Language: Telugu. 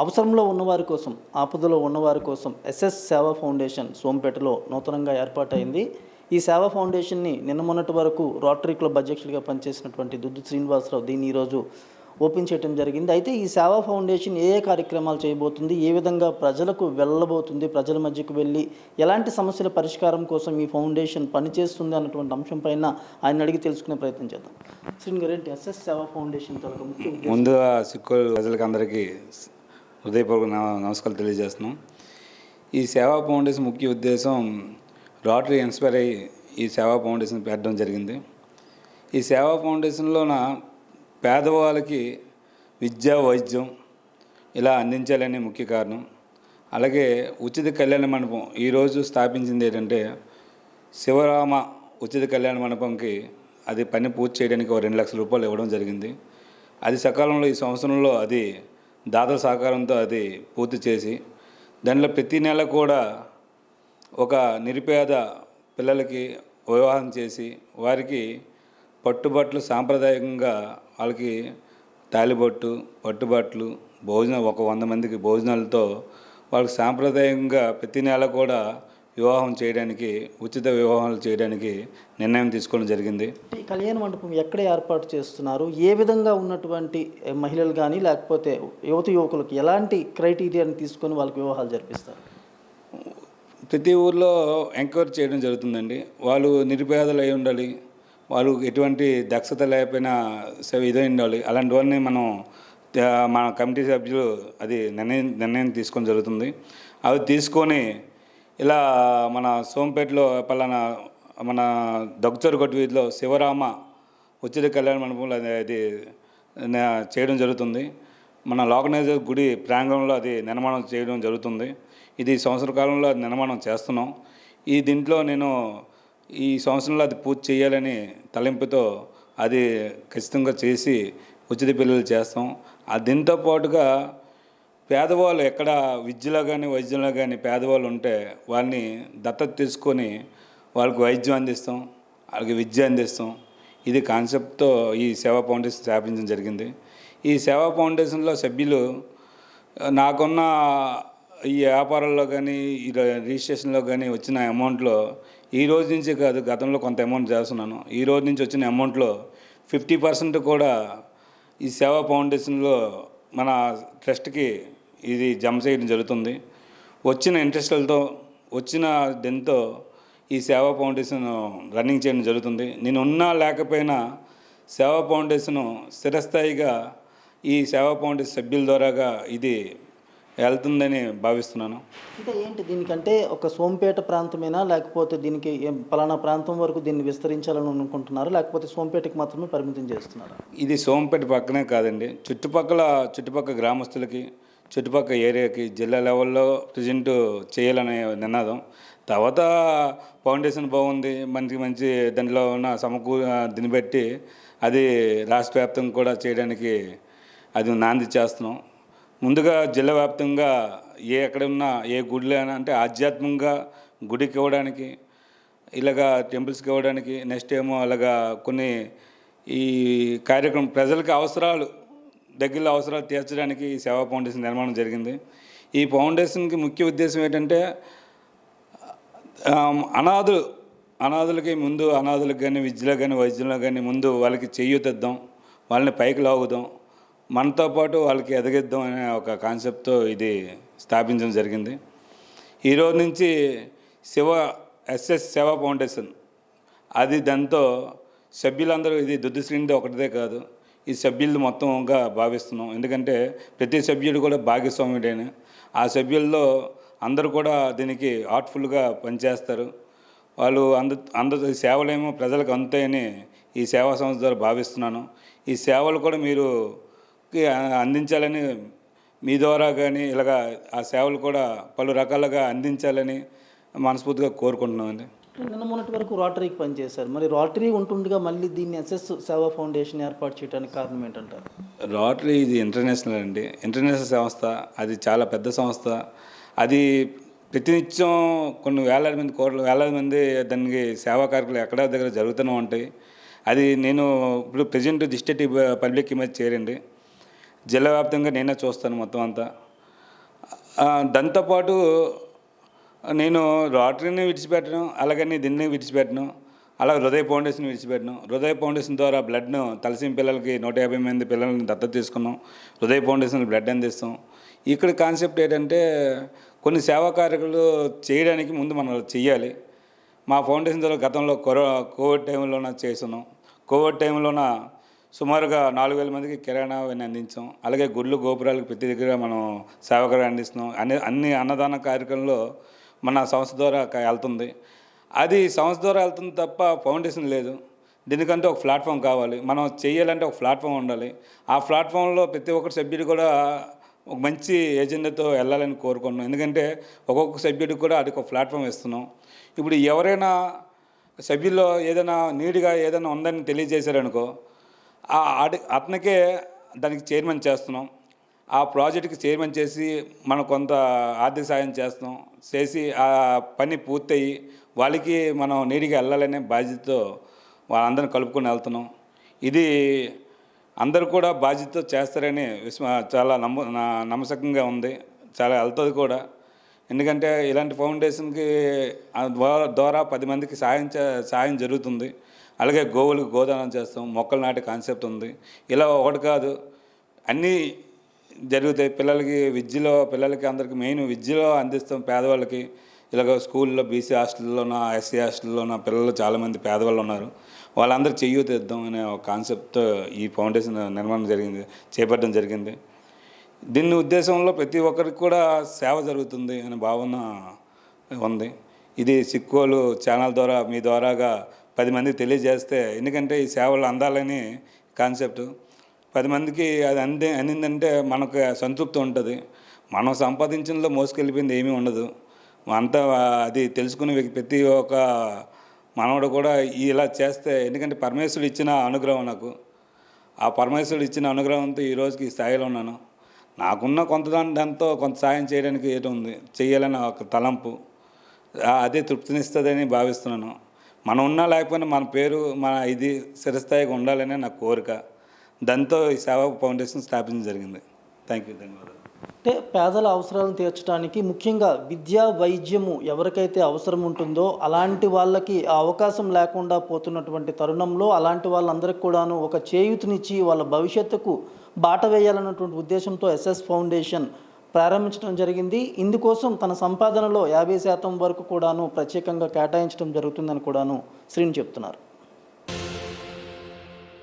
అవసరంలో ఉన్నవారి కోసం ఆపదలో ఉన్నవారి కోసం ఎస్ఎస్ సేవా ఫౌండేషన్ సోంపేటలో నూతనంగా ఏర్పాటైంది. ఈ సేవా ఫౌండేషన్ని నిన్న మొన్నటి వరకు రోటరీ క్లబ్ అధ్యక్షుడిగా పనిచేసినటువంటి దుద్దు శ్రీనివాసరావు దీన్ని ఈరోజు ఓపెన్ చేయడం జరిగింది. అయితే ఈ సేవా ఫౌండేషన్ ఏ ఏ కార్యక్రమాలు చేయబోతుంది ఏ విధంగా ప్రజలకు వెళ్ళబోతుంది ప్రజల మధ్యకు వెళ్ళి ఎలాంటి సమస్యల పరిష్కారం కోసం ఈ ఫౌండేషన్ పనిచేస్తుంది అన్నటువంటి అంశం పైన ఆయన అడిగి తెలుసుకునే ప్రయత్నం చేద్దాం. శ్రీని గారు ఎస్ఎస్ సేవా ఫౌండేషన్ ముందుగా సిక్కు ప్రజలకు అందరికీ హృదయపూర్వక నమ- నమస్కారాలు తెలియజేస్తున్నాం. ఈ సేవా ఫౌండేషన్ ముఖ్య ఉద్దేశం రాటరీ ఇన్స్పైర్ అయ్యి ఈ సేవా ఫౌండేషన్ పెట్టడం జరిగింది. ఈ సేవా ఫౌండేషన్లోన పేదవాళ్ళకి విద్య వైద్యం ఇలా అందించాలనే ముఖ్య కారణం. అలాగే ఉచిత కళ్యాణ మండపం ఈరోజు స్థాపించింది ఏంటంటే శివరామ ఉచిత కళ్యాణ మండపంకి అది పని పూర్తి చేయడానికి ఒక రెండు లక్షల రూపాయలు ఇవ్వడం జరిగింది. అది సకాలంలో ఈ సంవత్సరంలో అది దాతల సహకారంతో అది పూర్తి చేసి దానిలో ప్రతి నెల కూడా ఒక నిరుపేద పిల్లలకి వివాహం చేసి వారికి పట్టుబట్లు సాంప్రదాయకంగా వాళ్ళకి తాలిబొట్టు పట్టుబట్లు భోజనం ఒక వంద మందికి భోజనాలతో వాళ్ళకి సాంప్రదాయంగా ప్రతి నెల కూడా వివాహం చేయడానికి ఉచిత వివాహాలు చేయడానికి నిర్ణయం తీసుకోవడం జరిగింది. ఈ కళ్యాణ మండపం ఎక్కడ ఏర్పాటు చేస్తున్నారు? ఏ విధంగా ఉన్నటువంటి మహిళలు కానీ లేకపోతే యువత యువకులకు ఎలాంటి క్రైటీరియాని తీసుకొని వాళ్ళకి వివాహాలు జరిపిస్తారు? ప్రతి ఊర్లో ఎంక్వైరీ చేయడం జరుగుతుందండి. వాళ్ళు నిరుపేదలు అయి ఉండాలి. వాళ్ళు ఎటువంటి దక్షత లేకపోయినా ఇదై ఉండాలి. అలాంటి వాళ్ళని మనం మన కమిటీ సభ్యులు అది నిర్ణయం నిర్ణయం తీసుకొని జరుగుతుంది. అవి తీసుకొని ఇలా మన సోంపేటలో పలానా మన దగ్గుచరు గట్టు వీధిలో శివరామ ఉచిత కళ్యాణ మండపంలో అది అది చేయడం జరుగుతుంది. మన లోకనైజర్ గుడి ప్రాంగణంలో అది నిర్మాణం చేయడం జరుగుతుంది. ఇది సంవత్సర కాలంలో అది నిర్మాణం చేస్తున్నాం. ఈ దీంట్లో నేను ఈ సంవత్సరంలో అది పూర్తి చేయాలని తలింపుతో అది ఖచ్చితంగా చేసి ఉచిత పిల్లలు చేస్తాం. ఆ దీంతో పాటుగా పేదవాళ్ళు ఎక్కడ విద్యలో కానీ వైద్యంలో కానీ పేదవాళ్ళు ఉంటే వాళ్ళని దత్తత తీసుకొని వాళ్ళకి వైద్యం అందిస్తాం వాళ్ళకి విద్య అందిస్తాం. ఇది కాన్సెప్ట్తో ఈ సేవా ఫౌండేషన్ స్థాపించడం జరిగింది. ఈ సేవా ఫౌండేషన్లో సభ్యులు నాకున్న ఈ వ్యాపారాల్లో కానీ ఈ రిజిస్ట్రేషన్లో కానీ వచ్చిన అమౌంట్లో ఈ రోజు నుంచి కాదు గతంలో కొంత అమౌంట్ చేస్తున్నాను. ఈ రోజు నుంచి వచ్చిన అమౌంట్లో ఫిఫ్టీ పర్సెంట్ కూడా ఈ సేవా ఫౌండేషన్లో మన ట్రస్ట్కి ఇది జమ చేయడం జరుగుతుంది. వచ్చిన ఇంట్రెస్ట్లతో వచ్చిన దీంతో ఈ సేవా ఫౌండేషన్ రన్నింగ్ చేయడం జరుగుతుంది. నేను ఉన్నా లేకపోయినా సేవా ఫౌండేషన్ స్థిరస్థాయిగా ఈ సేవా ఫౌండేషన్ సభ్యుల ద్వారాగా ఇది వెళ్తుందని భావిస్తున్నాను. అంటే ఏంటి దీనికంటే ఒక సోంపేట ప్రాంతమేనా? లేకపోతే దీనికి పలానా ప్రాంతం వరకు దీన్ని విస్తరించాలని అనుకుంటున్నారా? లేకపోతే సోంపేటకి మాత్రమే పరిమితం చేస్తున్నారా? ఇది సోంపేట పక్కనే కాదండి. చుట్టుపక్కల చుట్టుపక్కల గ్రామస్తులకి చుట్టుపక్కల ఏరియాకి జిల్లా లెవెల్లో ప్రజెంట్ చేయాలనే నినాదం. తర్వాత ఫౌండేషన్ బాగుంది మంచి మంచి దాంట్లో ఉన్న సమకూ దీన్ని బట్టి అది రాష్ట్ర వ్యాప్తంగా కూడా చేయడానికి అది నాంది చేస్తున్నాం. ముందుగా జిల్లా వ్యాప్తంగా ఏ ఎక్కడ ఉన్నా ఏ గుడిలో అయినా అంటే ఆధ్యాత్మికంగా గుడికి ఇవ్వడానికి ఇలాగా టెంపుల్స్కి ఇవ్వడానికి నెక్స్ట్ ఏమో అలాగా కొన్ని ఈ కార్యక్రమం ప్రజలకు అవసరాలు దగ్గరలో అవసరాలు తీర్చడానికి ఈ సేవా ఫౌండేషన్ నిర్మాణం జరిగింది. ఈ ఫౌండేషన్కి ముఖ్య ఉద్దేశం ఏంటంటే అనాథులు అనాథులకి ముందు అనాథులకు కానీ విద్యలో కానీ వైద్యంలో కానీ ముందు వాళ్ళకి చేయూతిద్దాం వాళ్ళని పైకి లాగుదాం మనతో పాటు వాళ్ళకి ఎదగిద్దాం అనే ఒక కాన్సెప్ట్తో ఇది స్థాపించడం జరిగింది. ఈరోజు నుంచి శివ ఎస్ఎస్ సేవా ఫౌండేషన్ అది దాంతో సభ్యులందరూ ఇది దుద్దు శ్రేణిది ఒకటిదే కాదు. ఈ సభ్యులు మొత్తంగా భావిస్తున్నాం. ఎందుకంటే ప్రతి సభ్యుడు కూడా భాగస్వామ్యుడైన ఆ సభ్యుల్లో అందరూ కూడా దీనికి ఆర్ట్ఫుల్గా పనిచేస్తారు. వాళ్ళు అంద అందరి సేవలేమో ప్రజలకు అందుతాయని ఈ సేవా సంస్థ ద్వారా భావిస్తున్నాను. ఈ సేవలు కూడా మీరు అందించాలని మీ ద్వారా కానీ ఇలాగా ఆ సేవలు కూడా పలు రకాలుగా అందించాలని మనస్ఫూర్తిగా కోరుకుంటున్నామండి. నిన్న మొన్నటి వరకు రోటరీకి పనిచేశారు. మరి రోటరీ ఉంటుండగా మళ్ళీ దీన్ని ఎస్ఎస్ సేవా ఫౌండేషన్ ఏర్పాటు చేయడానికి కారణం ఏంటంటారు? రోటరీ ఇది ఇంటర్నేషనల్ అండి. ఇంటర్నేషనల్ సంస్థ అది చాలా పెద్ద సంస్థ. అది ప్రతినిత్యం కొన్ని వేలాది మంది కోట్ల వేలాది మంది దానికి సేవా కార్యక్రమాలు ఎక్కడ దగ్గర జరుగుతూనే ఉంటాయి. అది నేను ఇప్పుడు ప్రజెంట్ డిస్ట్రిక్ట్ పబ్లిక్ ఇమేజ్ చేరండి. జిల్లా వ్యాప్తంగా నేనే చూస్తాను మొత్తం అంతా. దాంతోపాటు నేను రోటరీని విడిచిపెట్టను అలాగని దీన్ని విడిచిపెట్టను అలా హృదయ ఫౌండేషన్ విడిచిపెట్టను. హృదయ ఫౌండేషన్ ద్వారా బ్లడ్ను తలసిన పిల్లలకి నూట యాభై మంది పిల్లల్ని దత్తత తీసుకున్నాం. హృదయ ఫౌండేషన్ బ్లడ్ అందిస్తాం. ఇక్కడ కాన్సెప్ట్ ఏంటంటే కొన్ని సేవా కార్యక్రమాలు చేయడానికి ముందు మనం చెయ్యాలి. మా ఫౌండేషన్ ద్వారా గతంలో కరో కోవిడ్ టైంలోన చేస్తున్నాం. కోవిడ్ టైంలోన సుమారుగా నాలుగు వేల మందికి కిరాణా అవన్నీ అందించాం. అలాగే గుళ్ళు గోపురాలకు ప్రతి దగ్గర మనం సేవకులు అందిస్తున్నాం. అన్ని అన్ని అన్నదాన కార్యక్రమంలో మన సంస్థ ద్వారా వెళ్తుంది. అది సంస్థ ద్వారా వెళ్తుంది తప్ప ఫౌండేషన్ లేదు. దీనికంటే ఒక ప్లాట్ఫామ్ కావాలి. మనం చేయాలంటే ఒక ప్లాట్ఫామ్ ఉండాలి. ఆ ప్లాట్ఫామ్లో ప్రతి ఒక్కరు సభ్యుడు కూడా ఒక మంచి ఏజెండాతో వెళ్ళాలని కోరుకున్నాం ఎందుకంటే ఒక్కొక్క సభ్యుడికి కూడా అది ఒక ప్లాట్ఫామ్ ఇస్తున్నాం. ఇప్పుడు ఎవరైనా సభ్యుల్లో ఏదైనా నీట్గా ఏదైనా ఉందని తెలియజేశారనుకో ఆ అతనికే దానికి చైర్మన్ చేస్తున్నాం. ఆ ప్రాజెక్ట్కి చైర్మన్ చేసి మనం కొంత ఆర్థిక సాయం చేస్తాం. చేసి ఆ పని పూర్తయి వాళ్ళకి మనం నీటిగా వెళ్ళాలనే బాధ్యతతో వాళ్ళందరిని కలుపుకొని వెళ్తున్నాం. ఇది అందరూ కూడా బాధ్యతతో చేస్తారని విశ్వ చాలా నమ్మ నా- నమ్మసకంగా ఉంది. చాలా వెళ్తుంది కూడా. ఎందుకంటే ఇలాంటి ఫౌండేషన్కి ద్వారా పది మందికి సాయం చే సాయం జరుగుతుంది. అలాగే గోవులకు గోదానం చేస్తాం. మొక్కలు నాటే కాన్సెప్ట్ ఉంది. ఇలా ఒకటి కాదు. అన్నీ జరుగుతాయి పిల్లలకి విద్యలో పిల్లలకి అందరికి మెయిన్ విద్యలో అందిస్తాం పేదవాళ్ళకి. ఇలాగ స్కూల్లో బీసీ హాస్టల్లోన ఎస్సీ హాస్టల్లోన పిల్లలు చాలామంది పేదవాళ్ళు ఉన్నారు. వాళ్ళందరూ చెయ్యుతిద్దాం అనే ఒక కాన్సెప్ట్తో ఈ ఫౌండేషన్ నిర్మాణం జరిగింది చేపట్టడం జరిగింది. దీని ఉద్దేశంలో ప్రతి ఒక్కరికి కూడా సేవ జరుగుతుంది అనే భావన ఉంది. ఇది సిక్కోలు ఛానల్ ద్వారా మీ ద్వారాగా పది మందికి తెలియజేస్తే ఎందుకంటే ఈ సేవలు అందాలని కాన్సెప్ట్. పది మందికి అది అంది అందిందంటే మనకు సంతృప్తి ఉంటుంది. మనం సంపాదించినలో మోసుకెళ్ళిపోయింది ఏమీ ఉండదు. అంతా అది తెలుసుకునే ప్రతి ఒక్క మనవడు కూడా ఇలా చేస్తే ఎందుకంటే పరమేశ్వరుడు ఇచ్చిన అనుగ్రహం నాకు. ఆ పరమేశ్వరుడు ఇచ్చిన అనుగ్రహంతో ఈ రోజుకి ఈ స్థాయిలో ఉన్నాను. నాకున్న కొంత దాని దాంతో కొంత సాయం చేయడానికి ఏదో ఉంది. చేయాలని ఒక తలంపు. అదే తృప్తినిస్తుందని భావిస్తున్నాను. మనం ఉన్నా లేకపోయినా మన పేరు మన ఇది స్థిరస్థాయిగా ఉండాలనే నా కోరిక. దాంతో ఈ సేవా ఫౌండేషన్ స్థాపించడం జరిగింది. థ్యాంక్ యూ ధన్యవాదాలు. అంటే పేదల అవసరాలను తీర్చడానికి ముఖ్యంగా విద్యా వైద్యము ఎవరికైతే అవసరం ఉంటుందో అలాంటి వాళ్ళకి ఆ అవకాశం లేకుండా పోతున్నటువంటి తరుణంలో అలాంటి వాళ్ళందరికీ కూడాను ఒక చేయూతనిచ్చి వాళ్ళ భవిష్యత్తుకు బాట వేయాలన్నటువంటి ఉద్దేశంతో ఎస్ఎస్ ఫౌండేషన్ ప్రారంభించడం జరిగింది. ఇందుకోసం తన సంపాదనలో యాభై శాతం వరకు కూడాను ప్రత్యేకంగా కేటాయించడం జరుగుతుందని కూడాను శ్రీని చెప్తున్నారు.